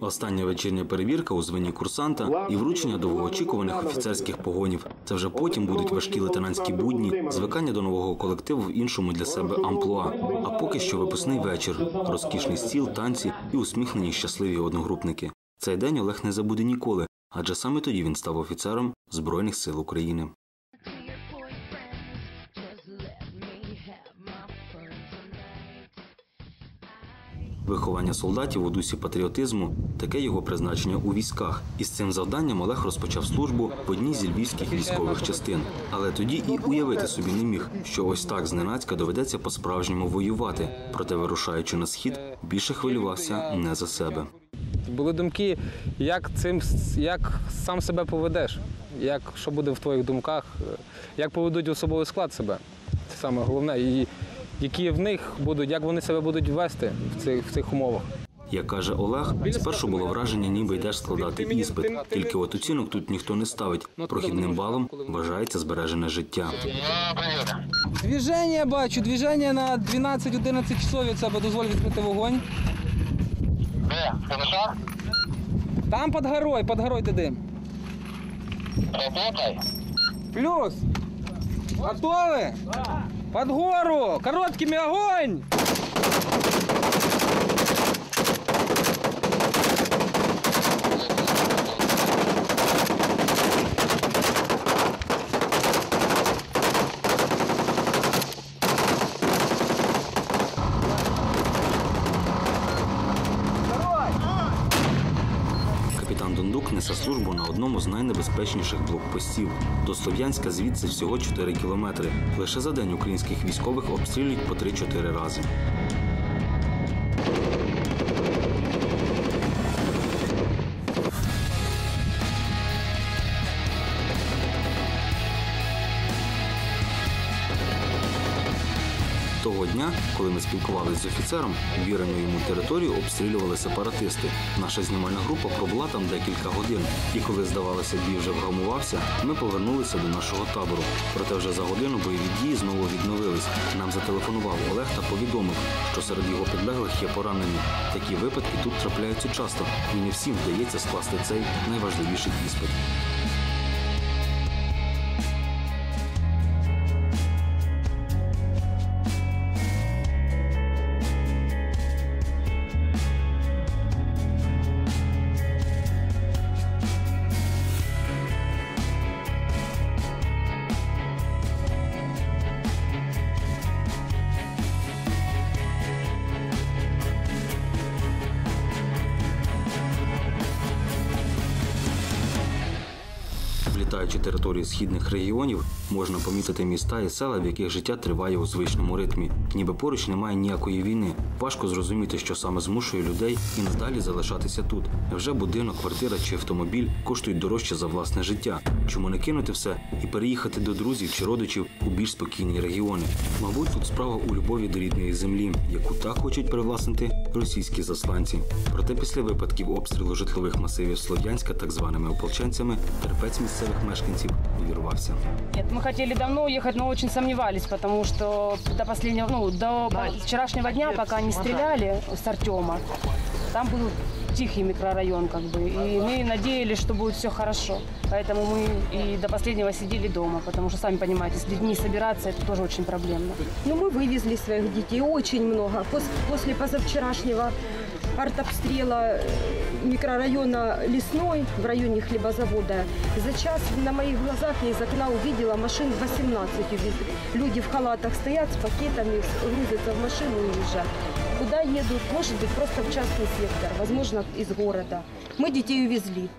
Остання вечірня перевірка у звенні курсанта і вручення довгоочікуваних офіцерських погонів. Це вже потім будуть важкі лейтенантські будні, звикання до нового колективу в іншому для себе амплуа. А поки що випускний вечір, розкішний стіл, танці і усміхнені щасливі одногрупники. Цей день Олег не забуде ніколи, адже саме тоді він став офіцером Збройних сил України. Виховання солдатів у дусі патріотизму таке його призначення у військах. І з цим завданням Олег розпочав службу в одній зі львівських військових частин. Але тоді і уявити собі не міг, що ось так зненацька доведеться по-справжньому воювати. Проте, вирушаючи на схід, більше хвилювався не за себе. Були думки, як цим як сам себе поведеш, як що буде в твоїх думках, як поведуть особовий склад себе. Це саме головне. І які в них будуть, як вони себе будуть вести в цих, в цих умовах. Як каже Олег, спершу було враження, ніби йдеш складати іспит. Тільки от оцінок тут ніхто не ставить. Прохідним балом вважається збережене життя. Двіження бачу, двіження на 12-11 часов від себе дозволь відкрити вогонь. Де? Там під горою, під горою ти дим. Работай. Плюс. Готовы? Под гору! Короткими огонь! Несе службу на одному з найнебезпечніших блокпостів. До Слов'янська звідси всього 4 кілометри. Лише за день українських військових обстрілюють по 3-4 рази. Дня, коли ми спілкувалися з офіцером, вірену йому територію обстрілювали сепаратисти. Наша знімальна група пробула там декілька годин. І коли здавалося, бій вже вгамувався, ми повернулися до нашого табору. Проте вже за годину бойові дії знову відновились. Нам зателефонував Олег та повідомив, що серед його підлеглих є поранені. Такі випадки тут трапляються часто, і не всім вдається скласти цей найважливіший іспит. Влітаючи території східних регіонів, можна помітити міста і села, в яких життя триває у звичному ритмі. Ніби поруч немає ніякої війни. Важко зрозуміти, що саме змушує людей і надалі залишатися тут. Вже будинок, квартира чи автомобіль коштують дорожче за власне життя. Чому не кинути все і переїхати до друзів чи родичів у більш спокійні регіони? Мабуть, тут справа у любові до рідної землі, яку так хочуть привласнити російські засланці. Проте після випадків обстрілу житлових масивів Слов'янська так званими ополченцями терпець місцевих мешканців увірвався. Нет, мы хотели давно уехать, но очень сомневались, потому что до последнего, ну, до по- вчерашнего дня, пока не стреляли с Артема, там был тихий микрорайон, как бы, и мы надеялись, что будет все хорошо. Поэтому мы и до последнего сидели дома, потому что, сами понимаете, с людьми собираться это тоже очень проблемно. Ну, мы вывезли своих детей, очень много. Пос- После позавчерашнего артобстрела э, микрорайона Лесной в районе хлебозавода, за час на моих глазах я из окна увидела машин 18 увезли. Люди в халатах стоят с пакетами, с- грузятся в машину и уезжают. Куда едут? Может быть, просто в частный сектор, возможно, из города. Мы детей увезли.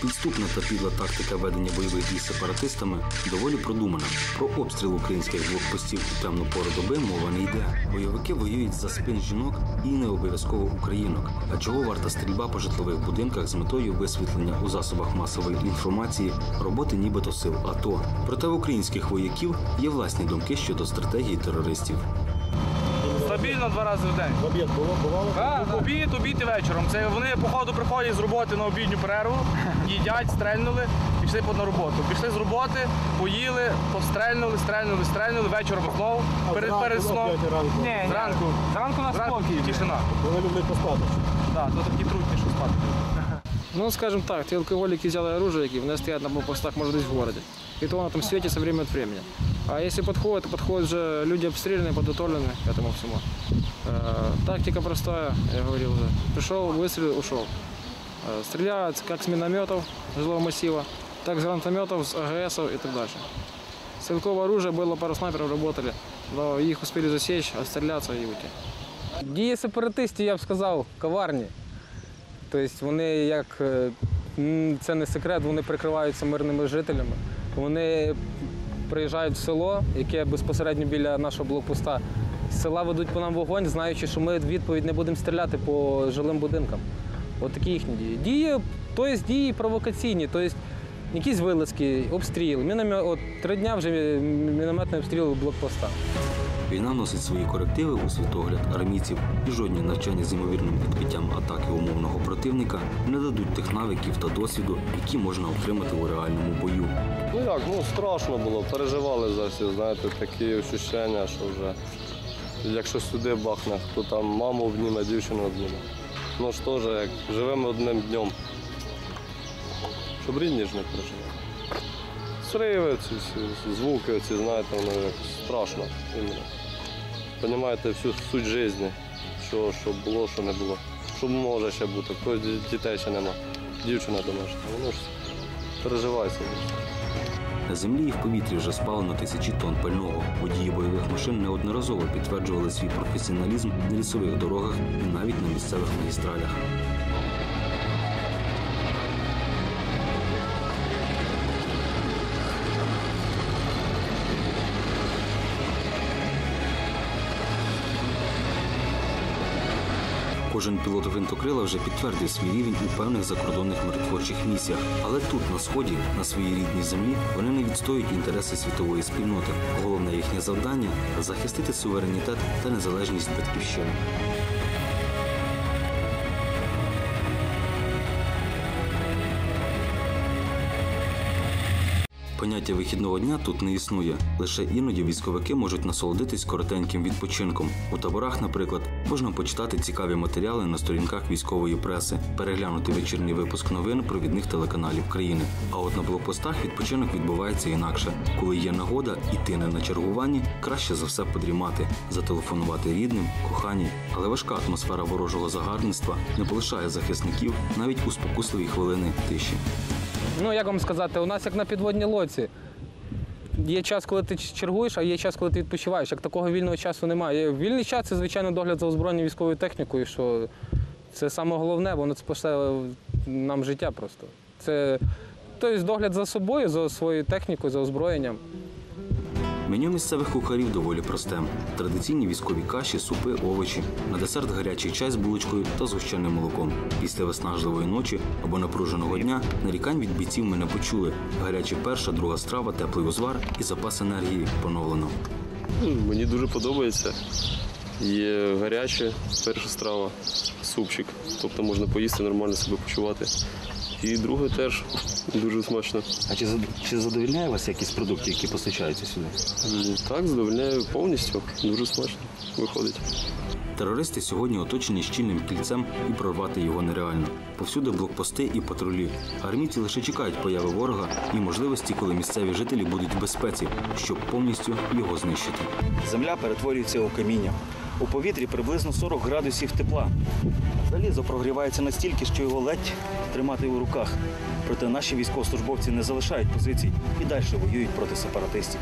Підступна та підла тактика ведення бойових дій сепаратистами доволі продумана. Про обстріл українських блокпостів у темну пору доби мова не йде. Бойовики воюють за спин жінок і не обов'язково українок. А чого варта стрільба по житлових будинках з метою висвітлення у засобах масової інформації роботи нібито сил АТО. Проте в українських вояків є власні думки щодо стратегії терористів. Стабільно два рази в день. Обід було бувало? Обід, обід і вечором. Це вони по ходу приходять з роботи на обідню перерву, їдять, стрельнули, пішли на роботу. Пішли з роботи, поїли, пострельнули, стрельнули, стрельнули, вечором знову. Перед, перед сном. Ні, зранку. Зранку на спокій. Тишина. Вони люблять поспати. Да, то такі трудніше спати. Ну, скажем так, ті алкоголики взяли оружие, які вони стоять на блокпостах, може, десь в городі. І то воно там світиться время від времени. А якщо підходять, то підходять вже люди обстріляні, підготовлені к этому всему. Э, тактика простая, я говорил уже. Пришел, выстрелил, ушел. Э, стреляют как с минометов жилого массива, так с гранатометов, с АГСов и так дальше. Стрелковое оружие было, пару снайперов работали, но их успели засечь, отстреляться и уйти. Дії сепаратистів, я б сказав, коварні. Тобто вони як е, це не секрет, вони прикриваються мирними жителями. Вони приїжджають в село, яке безпосередньо біля нашого блокпоста. З села ведуть по нам вогонь, знаючи, що ми відповідь не будемо стріляти по жилим будинкам. От їхні дії. Дії, тобто дії провокаційні, тобто якісь вилазки, обстріли. Міномет, от три дня вже мінометний обстріл блокпоста. Війна носить свої корективи у світогляд армійців, і жодні навчання з ймовірним відбиттям атаки умовного противника не дадуть тих навиків та досвіду, які можна отримати у реальному бою. Ну як, ну страшно було, переживали за всі, знаєте, такі відчуття, що вже якщо сюди бахне, то там маму обніме, дівчину обніме. Ну ж теж, як живемо одним днем. Щоб рідні ж не переживали. Сриви, ці всі звуки, ці, знаєте, воно як страшно Понімаєте всю суть життя, що, що було, що не було. Що може ще бути, хтось дітей ще нема. Дівчина домашня. Воно ж переживається. На землі і в повітрі вже спалено тисячі тонн пального. Водії бойових машин неодноразово підтверджували свій професіоналізм на лісових дорогах і навіть на місцевих магістралях. Кожен пілот гвинтокрила вже підтвердив свій рівень у певних закордонних миротворчих місіях. Але тут, на сході, на своїй рідній землі, вони не відстоюють інтереси світової спільноти. Головне їхнє завдання захистити суверенітет та незалежність батьківщини. Поняття вихідного дня тут не існує. Лише іноді військовики можуть насолодитись коротеньким відпочинком. У таборах, наприклад, можна почитати цікаві матеріали на сторінках військової преси, переглянути вечірній випуск новин провідних телеканалів країни. А от на блокпостах відпочинок відбувається інакше. Коли є нагода іти не на чергуванні, краще за все подрімати, зателефонувати рідним, коханій. Але важка атмосфера ворожого загарбництва не полишає захисників навіть у спокусливі хвилини тиші. Ну, як вам сказати, у нас як на підводній лодці. Є час, коли ти чергуєш, а є час, коли ти відпочиваєш. Як такого вільного часу немає. Вільний час це, звичайно, догляд за озброєною військовою технікою, що це саме головне, воно спасе нам життя просто. Це тобто, догляд за собою, за своєю технікою, за озброєнням. Меню місцевих кухарів доволі просте: традиційні військові каші, супи, овочі, на десерт гарячий чай з булочкою та згущеним молоком. Після виснажливої ночі або напруженого дня нарікань від бійців ми не почули. Гарячі перша, друга страва, теплий узвар і запас енергії поновлено. Мені дуже подобається. Є гаряче, перша страва, супчик. Тобто можна поїсти, нормально себе почувати. І друге теж дуже смачно. А чи, чи задовільняє вас якісь продукти, які постачаються сюди? Так, задовольняю повністю. Дуже смачно виходить. Терористи сьогодні оточені щільним кільцем і прорвати його нереально. Повсюди блокпости і патрулі. Армійці лише чекають появи ворога і можливості, коли місцеві жителі будуть в безпеці, щоб повністю його знищити. Земля перетворюється у каміння. У повітрі приблизно 40 градусів тепла. Залізо прогрівається настільки, що його ледь тримати у руках. Проте наші військовослужбовці не залишають позицій і далі воюють проти сепаратистів.